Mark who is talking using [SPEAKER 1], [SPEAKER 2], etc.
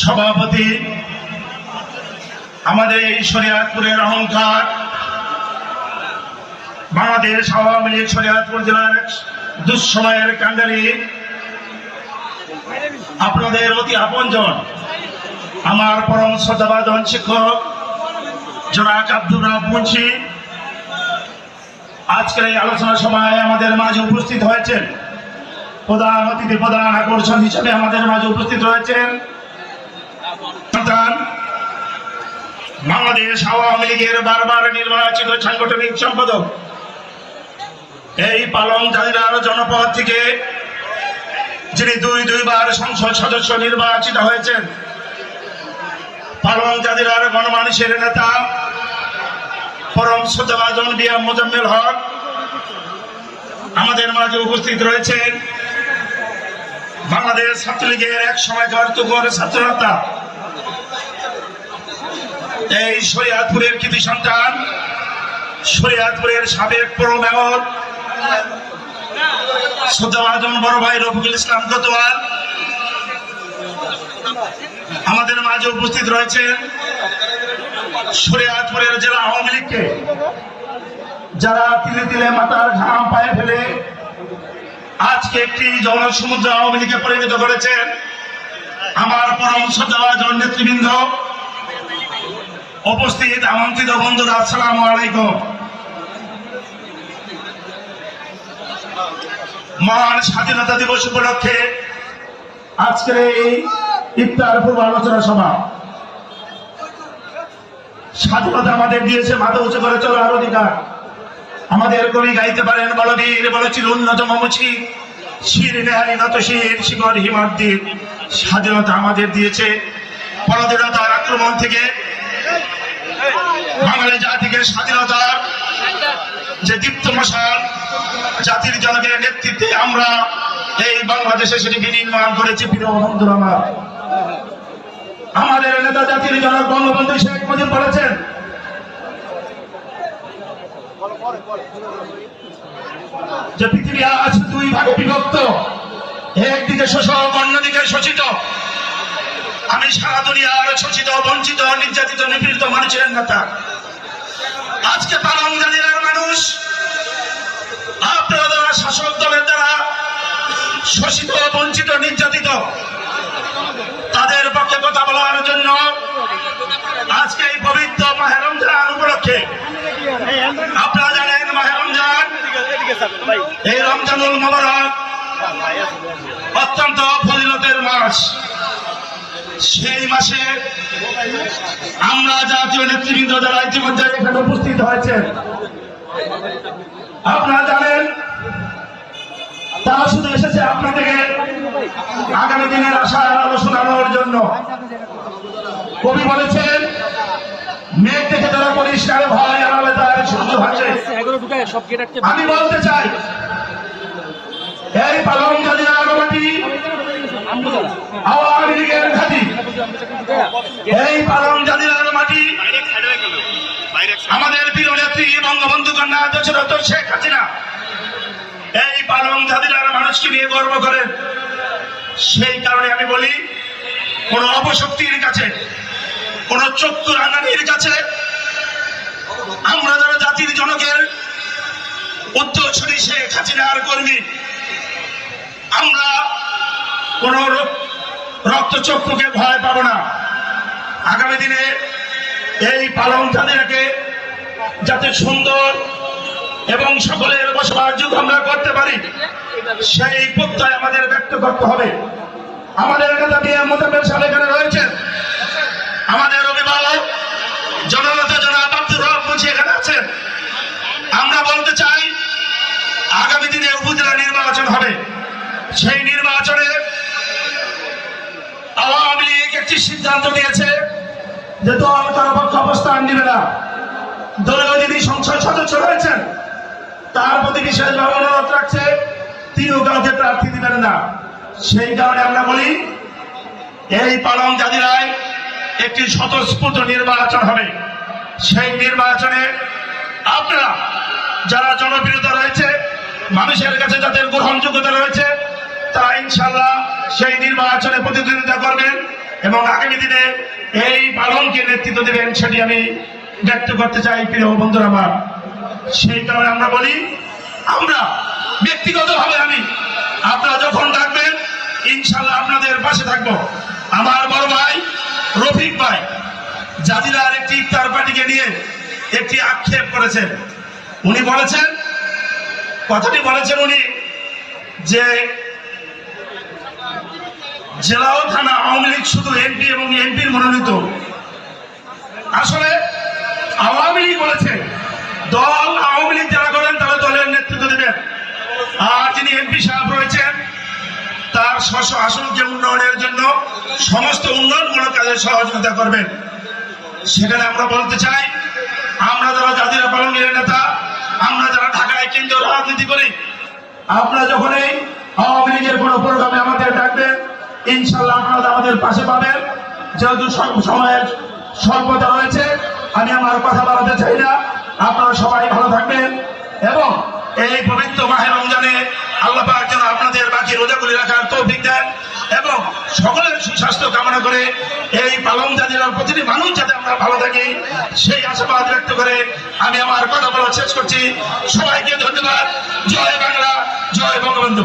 [SPEAKER 1] সভাপতি, আমাদের এই শরিয়াতপুরের অহংকার, বাংলাদেশ আওয়ামী লীগ শরিয়াতপুর জেলার দুঃসময়ের কান্ডারি আপনাদের অতি আপনজন, আমার পরম শ্রদ্ধাবাদন শিক্ষক জোনাক আব্দুর রব মুন্সি। আজকের এই আলোচনা সভায় আমাদের মাঝে উপস্থিত হয়েছেন প্রধান অতিথি, প্রধান আকর্ষণ হিসেবে আমাদের মাঝে উপস্থিত রয়েছেন। বাংলাদেশ আওয়ামী লীগের বারবার নির্বাচিত সাংগঠনিক সম্পাদক। এই পালং জাজিরার জনপদ থেকে যিনি দুই, দুইবার সংসদ সদস্য নির্বাচিত হয়েছেন পালং জাজিরার গণমানুষের নেতা, পরম শ্রদ্ধাভাজন বিয়া মোজাম্মেল হক, আমাদের মাঝে উপস্থিত রয়েছেন। বাংলাদেশ ছাত্রলীগের এক সময় সময়কার তুকর ছাত্রনেতা এই শরিয়াতপুরের কৃতি সন্তান, শরিয়াতপুরের সাবেক পৌর মেয়র শ্রদ্ধাভাজন বড় ভাই রফিকুল ইসলাম কোতোয়াল। আমাদের মাঝে উপস্থিত রয়েছেন শরিয়াতপুরের জেলা আওয়ামী লীগকে, যারা তিলে তিলে মাথার ঘাম পায়ে ফেলে আজকে একটি জনসমুদ্র আওয়ামী লীগে পরিণত করেছেন আমার দেওয়ার জন্য নেতৃবৃন্দ, উপস্থিত আমন্ত্রিত বন্ধুরা, আসসালামু আলাইকুম। মহান স্বাধীনতা দিবস উপলক্ষে আজকের এই ইফতার পূর্ব আলোচনা সভা। স্বাধীনতা আমাদের দিয়েছে, মাথা উঁচু করে চলার অধিকার। আমাদের কবি গাইতে পারেন বলবীর বলচির উন্নত মমছি শির নেহারি নত শির, শিকর হিমাদ্দির স্বাধীনতা আমাদের দিয়েছে। পরাধীনতার আক্রমণ থেকে বাঙালি জাতিকে স্বাধীনতার যে দীপ্ত মশাল জাতির জনকের নেতৃত্বে আমরা এই বাংলাদেশে সেটি বিনির্মাণ করেছি, প্রিয় বন্ধুরা আমাদের নেতা জাতির জনক বঙ্গবন্ধু শেখ মুজিব বলেছেন যে পৃথিবী আজ দুই ভাগে বিভক্ত, একদিকে শোষক অন্যদিকে শোষিত। আমি সারা দুনিয়ার শোষিত, বঞ্চিত, নির্যাতিত, নিপীড়িত মানুষের নেতা। আজকে পালং জাতির মানুষ, আপনারা শাসক দলের দ্বারা শোষিত, বঞ্চিত, নির্যাতিত, তাদের পক্ষে কথা বলার জন্য আজকে এই পবিত্র মাহে রমজান উপলক্ষে আপনারা জানেন মাহে রমজান? এই রমজানুল মোবারক অত্যন্ত ফজিলতের মাস। সেই মাসে আমরা জাতীয় নেতৃবৃন্দ যারা ইতিমধ্যে এখানে উপস্থিত হয়েছেন, আপনারা জানেন তারা শুধু এসেছে আপনাদেরকে আগামী দিনের আশার আলো শোনানোর জন্য। কবি বলেছেন মেঘ ভয় আড়ালে তার সূর্য
[SPEAKER 2] সব গেট আটকে
[SPEAKER 1] আমি বলতে চাই এই পালং জাতির আগমাটি আওয়ামী লীগের ঘাটি। এই পালং জাতির আগমাটি আমাদের প্রিয় নেত্রী বঙ্গবন্ধু কন্যা দশরথ শেখ হাসিনা। এই পালং জাতির মানুষকে নিয়ে গর্ব করেন। সেই কারণে আমি বলি কোন অপশক্তির কাছে কোন চক্ষু রাঙানির কাছে আমরা যারা জাতির জনকের উত্তরসূরি শেখ হাসিনার কর্মী, আমরা কোন রক্তচক্ষুকে ভয় পাবো না। আগামী দিনে এই পালং জাতিরাকে যাতে সুন্দর এবং সকলের বসবাস যুগ আমরা করতে পারি, সেই প্রত্যয় আমাদের ব্যক্ত করতে হবে। আমাদের নেতা বিয়ে মোতাবেক সাহেব এখানে রয়েছেন। আমাদের অভিভাবক জননেতা জনাব রব এখানে আছেন? আমরা বলতে চাই, আগামী দিনে উপজেলা নির্বাচন হবে। সেই নির্বাচনে আওয়ামী লীগ একটি সিদ্ধান্ত নিয়েছে যে দল তার পক্ষে অবস্থান নেবে না। দলীয় যিনি সংসদ সদস্য রয়েছেন, তার প্রতি বিশেষভাবে অনুরোধ রাখছে, তিনিও কাউকে প্রার্থী দিবেন না। সেই কারণে আমরা বলি, এই পালং জাতিরায় একটি স্বতঃস্ফূর্ত নির্বাচন হবে। সেই নির্বাচনে আপনারা যারা জনপ্রিয়তা রয়েছে, মানুষের কাছে যাদের গ্রহণযোগ্যতা রয়েছে, তারা ইনশাল্লাহ সেই নির্বাচনে প্রতিদ্বন্দ্বিতা করবেন এবং আগামী দিনে এই পালনকে নেতৃত্ব দেবেন সেটি আমি ব্যক্ত করতে চাই, প্রিয় বন্ধুরা আমার। সেই কারণে আমরা বলি, আমরা ব্যক্তিগতভাবে আমি, আপনারা যখন ডাকবেন ইনশাল্লাহ আপনাদের পাশে থাকব আমার বড় ভাই রফিক ভাই জাজিরার একটি ইফতার পার্টিকে নিয়ে একটি আক্ষেপ করেছেন। উনি বলেছেন, কথাটি বলেছেন উনি যে জেলা ও থানা, আওয়ামী লীগ শুধু এমপি এবং এমপির মনোনীত। আসলে আওয়ামী লীগ বলেছে, দল আওয়ামী লীগ যারা করেন তারা দলের নেতৃত্ব দেবেন। আর যিনি এমপি সাহেব রয়েছেন, তার স্ব আসনকে উন্নয়নের জন্য সমস্ত উন্নয়নমূলক কাজে সহযোগিতা করবেন। সেখানে আমরা বলতে চাই, আমরা যারা জাতিরা পালনের নেতা, আমরা যারা ঢাকায় কেন্দ্রীয় রাজনীতি করি, আপনারা যখন এই আওয়ামী লীগের কোনো প্রোগ্রামে আমাদের ডাকবেন ইনশাল্লাহ আপনারা আমাদের পাশে পাবেন। যেহেতু সময়ের স্বল্পতা রয়েছে, আমি আমার কথা বাড়াতে চাই না। আপনারা সবাই ভালো থাকবেন এবং এই পবিত্র মাহে রমজানে আল্লাহ যেন আপনাদের বাকি রোজাগুলি রাখার তৌফিক দেন। এবং সকলের সুস্বাস্থ্য কামনা করে এই পালন জাতির প্রতিটি মানুষ যাতে আমরা ভালো থাকি, সেই আশাবাদ ব্যক্ত করে আমি আমার কথা বলা শেষ করছি। সবাইকে ধন্যবাদ। জয় বাংলা, জয় বঙ্গবন্ধু।